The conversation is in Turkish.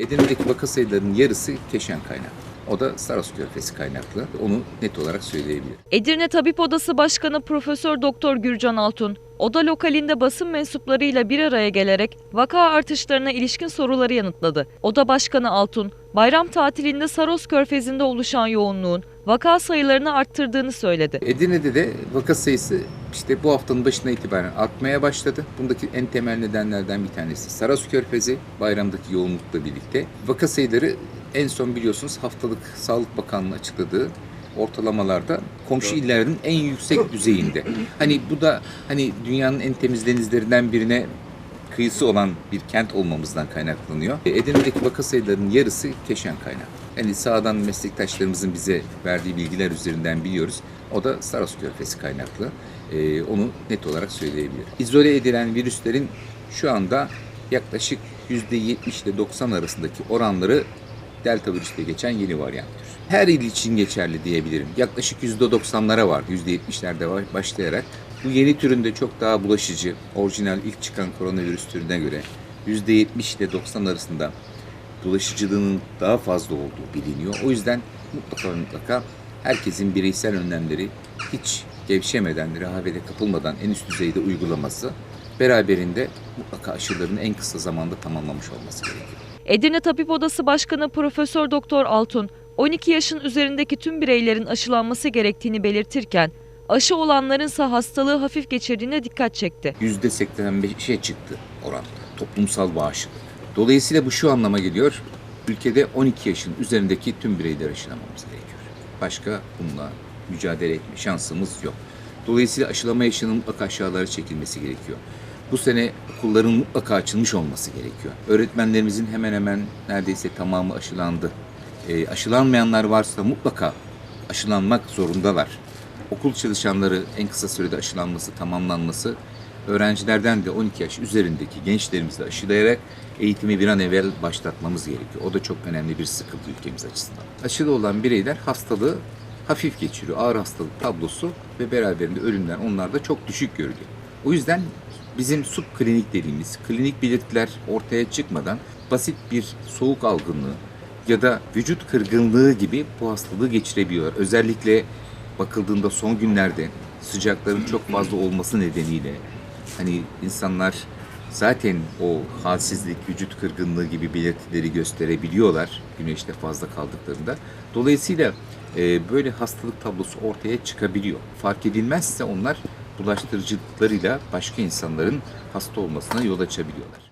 Edirne'deki vaka sayılarının yarısı Keşan kaynaklı. O da Saros Körfezi kaynaklı. Onu net olarak söyleyebilirim. Edirne Tabip Odası Başkanı Profesör Doktor Gürcan Altun, oda lokalinde basın mensuplarıyla bir araya gelerek vaka artışlarına ilişkin soruları yanıtladı. Oda Başkanı Altun, bayram tatilinde Saros Körfezi'nde oluşan yoğunluğun vaka sayılarını arttırdığını söyledi. Edirne'de de vaka sayısı işte bu haftanın başına itibaren artmaya başladı. Bundaki en temel nedenlerden bir tanesi Saros Körfezi bayramdaki yoğunlukla birlikte. Vaka sayıları en son biliyorsunuz haftalık Sağlık Bakanlığı açıkladığı ortalamalarda komşu illerin en yüksek düzeyinde. Hani bu da hani dünyanın en temiz denizlerinden birine kıyısı olan bir kent olmamızdan kaynaklanıyor. E, Edirne'deki vaka sayılarının yarısı Keşan kaynaklı. Yani sağdan meslektaşlarımızın bize verdiği bilgiler üzerinden biliyoruz. O da Saros Körfezi kaynaklı. E, onu net olarak söyleyebilirim. İzole edilen virüslerin şu anda yaklaşık %70 ile 90 arasındaki oranları delta virüste geçen yeni varyanttır. Her il için geçerli diyebilirim. Yaklaşık %90'lara var, %70'lerde var- başlayarak. Bu yeni türünde çok daha bulaşıcı, orijinal ilk çıkan koronavirüs türüne göre %70 ile 90 arasında bulaşıcılığının daha fazla olduğu biliniyor. O yüzden mutlaka mutlaka herkesin bireysel önlemleri hiç gevşemeden, rehavete kapılmadan en üst düzeyde uygulaması beraberinde mutlaka aşıların en kısa zamanda tamamlamış olması gerekiyor. Edirne Tabip Odası Başkanı Profesör Doktor Altun, 12 yaşın üzerindeki tüm bireylerin aşılanması gerektiğini belirtirken, aşı olanlarınsa hastalığı hafif geçirdiğine dikkat çekti. %85'e çıktı oran toplumsal bağışıklık. Dolayısıyla bu şu anlama geliyor. Ülkede 12 yaşın üzerindeki tüm bireyleri aşılamamız gerekiyor. Başka bununla mücadele etme şansımız yok. Dolayısıyla aşılama yaşının mutlaka aşağılara çekilmesi gerekiyor. Bu sene okulların mutlaka açılmış olması gerekiyor. Öğretmenlerimizin hemen hemen neredeyse tamamı aşılandı. E, aşılanmayanlar varsa mutlaka aşılanmak zorundalar. Okul çalışanları en kısa sürede aşılanması, tamamlanması, öğrencilerden de 12 yaş üzerindeki gençlerimizi aşılayarak eğitimi bir an evvel başlatmamız gerekiyor. O da çok önemli bir sıkıntı ülkemiz açısından. Aşılı olan bireyler hastalığı hafif geçiriyor. Ağır hastalık tablosu ve beraberinde ölümler onlarda çok düşük görülüyor. O yüzden bizim subklinik dediğimiz klinik belirtiler ortaya çıkmadan basit bir soğuk algınlığı ya da vücut kırgınlığı gibi bu hastalığı geçirebiliyorlar. Özellikle bakıldığında son günlerde sıcakların çok fazla olması nedeniyle hani insanlar zaten o halsizlik, vücut kırgınlığı gibi belirtileri gösterebiliyorlar güneşte fazla kaldıklarında. Dolayısıyla e, böyle hastalık tablosu ortaya çıkabiliyor. Fark edilmezse onlar bulaştırıcılıklarıyla başka insanların hasta olmasına yol açabiliyorlar.